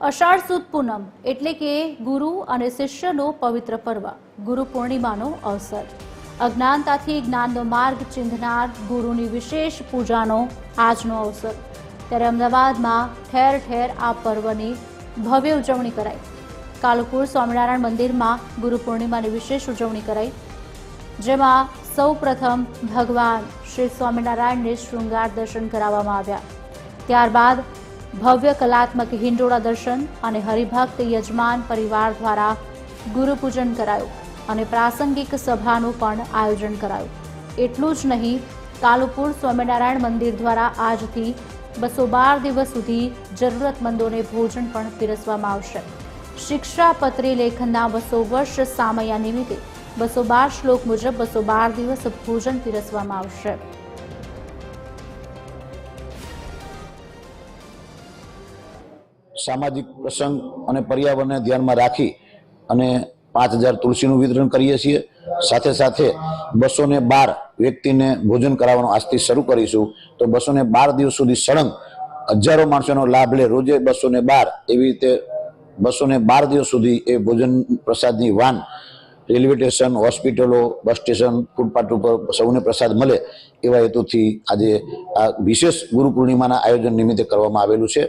અષાઢ સુદ પૂનમ એટલે કે ગુરુ અને શિષ્યનો પવિત્ર પર્વ, ગુરુ પૂર્ણિમાનો અવસર. અજ્ઞાનતાથી જ્ઞાનનો માર્ગ ચિંધનાર ગુરુની વિશેષ પૂજાનો આજનો અવસર. ત્યારે અમદાવાદમાં ઠેર ઠેર આ પર્વની ભવ્ય ઉજવણી કરાઈ. કાલુપુર સ્વામિનારાયણ મંદિરમાં ગુરુ પૂર્ણિમાની વિશેષ ઉજવણી કરાઈ. જેમાં સૌ પ્રથમ ભગવાન શ્રી સ્વામિનારાયણને શૃંગાર દર્શન કરાવવામાં આવ્યા. ત્યારબાદ ભવ્ય કલાત્મક હિંડોળા દર્શન અને હરિભક્ત યજમાન પરિવાર દ્વારા ગુરુપૂજન કરાયું અને પ્રાસંગિક સભાનું પણ આયોજન કરાયું. એટલું જ નહીં, કાલુપુર સ્વામિનારાયણ મંદિર દ્વારા આજથી બસો બાર દિવસ સુધી જરૂરતમંદોને ભોજન પણ પીરસવામાં આવશે. શિક્ષાપત્રી લેખનના બસો વર્ષ સામયા નિમિત્તે બસો બાર શ્લોક મુજબ બસો બાર દિવસ ભોજન પીરસવામાં આવશે. સામાજિક પ્રસંગ અને પર્યાવરણને ધ્યાનમાં રાખી અને પાંચ હજાર તુલસીનું વિતરણ કરીએ છીએ. સાથે સાથે બસો ને બાર વ્યક્તિને ભોજન કરાવવાનું આજથી શરૂ કરીશું. તો બસો ને બાર દિવસ સુધી સળંગ હજારો માણસોનો લાભ લે. રોજે બસો ને બાર એવી રીતે બસો ને બાર દિવસ સુધી એ ભોજન પ્રસાદની વાન રેલવે સ્ટેશન, હોસ્પિટલો, બસ સ્ટેશન, ફૂટપાથ ઉપર સૌને પ્રસાદ મળે એવા હેતુથી આજે આ વિશેષ ગુરુ પૂર્ણિમાના આયોજન નિમિત્તે કરવામાં આવેલું છે.